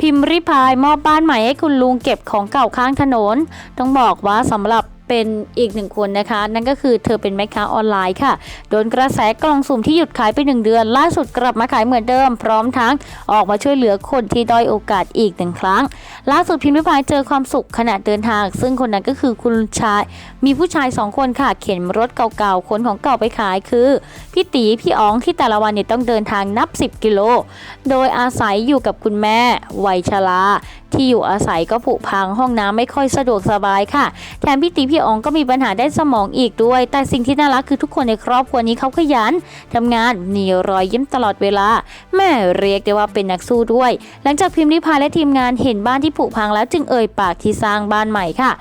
พิมพ์ริพายมอบบ้านใหม่ให้คุณลุงเก็บของเก่าข้างถนน ต้องบอกว่าสำหรับ เป็นอีกหนึ่งคนนะคะ นั่นก็คือเธอเป็นแม่ค้าออนไลน์ค่ะ โดนกระแสกล่องสุ่มที่หยุดขายไปหนึ่งเดือน ล่าสุดกลับมาขายเหมือนเดิม พร้อมทั้งออกมาช่วยเหลือคนที่ด้อยโอกาสอีกหนึ่งครั้ง ล่าสุดพิมพ์ริพายเจอความสุขขณะเดินทาง ซึ่งคนนั้นก็คือคุณชาย มีผู้ชายสองคนค่ะ เข็นรถเก่าๆขนของเก่าไปขายคือพี่ตีพี่อ๋องที่แต่ละวันเนี่ยต้องเดินทางนับ 10 กิโล โดยอาศัยอยู่กับคุณแม่วัยชรา ที่อยู่อาศัยก็ผุพังห้องน้ำไม่ค่อยสะดวกสบายค่ะ แถมพี่ตีพี่อ๋องก็มีปัญหาด้านสมองอีกด้วย แต่สิ่งที่น่ารักคือทุกคนในครอบครัวนี้เขาขยันทำงานมีรอยยิ้มตลอดเวลา แม่เรียกได้ว่าเป็นนักสู้ด้วย หลังจากพิมพ์ริพายและทีมงานเห็นบ้านที่ผุพังแล้วจึงเอ่ยปากที่สร้างบ้านใหม่ค่ะ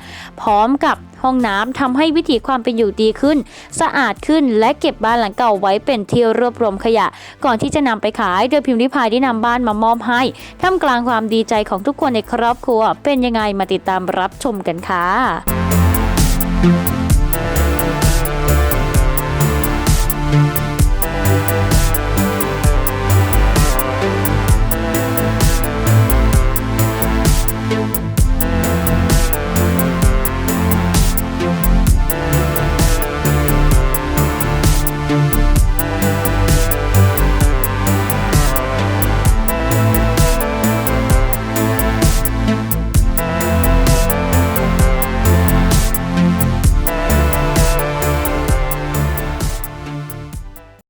พร้อมกับห้องน้ำทำให้วิถีความเป็นอยู่ดีขึ้น สะอาดขึ้นและเก็บบ้านหลังเก่าไว้เป็นที่รวบรวมขยะ ก่อนที่จะนำไปขายโดยพิมพ์ริพายได้นำบ้านมามอบให้ท่ามกลางความดีใจของทุกคนในครอบครัว เป็นยังไงมาติดตามรับชมกันค่ะ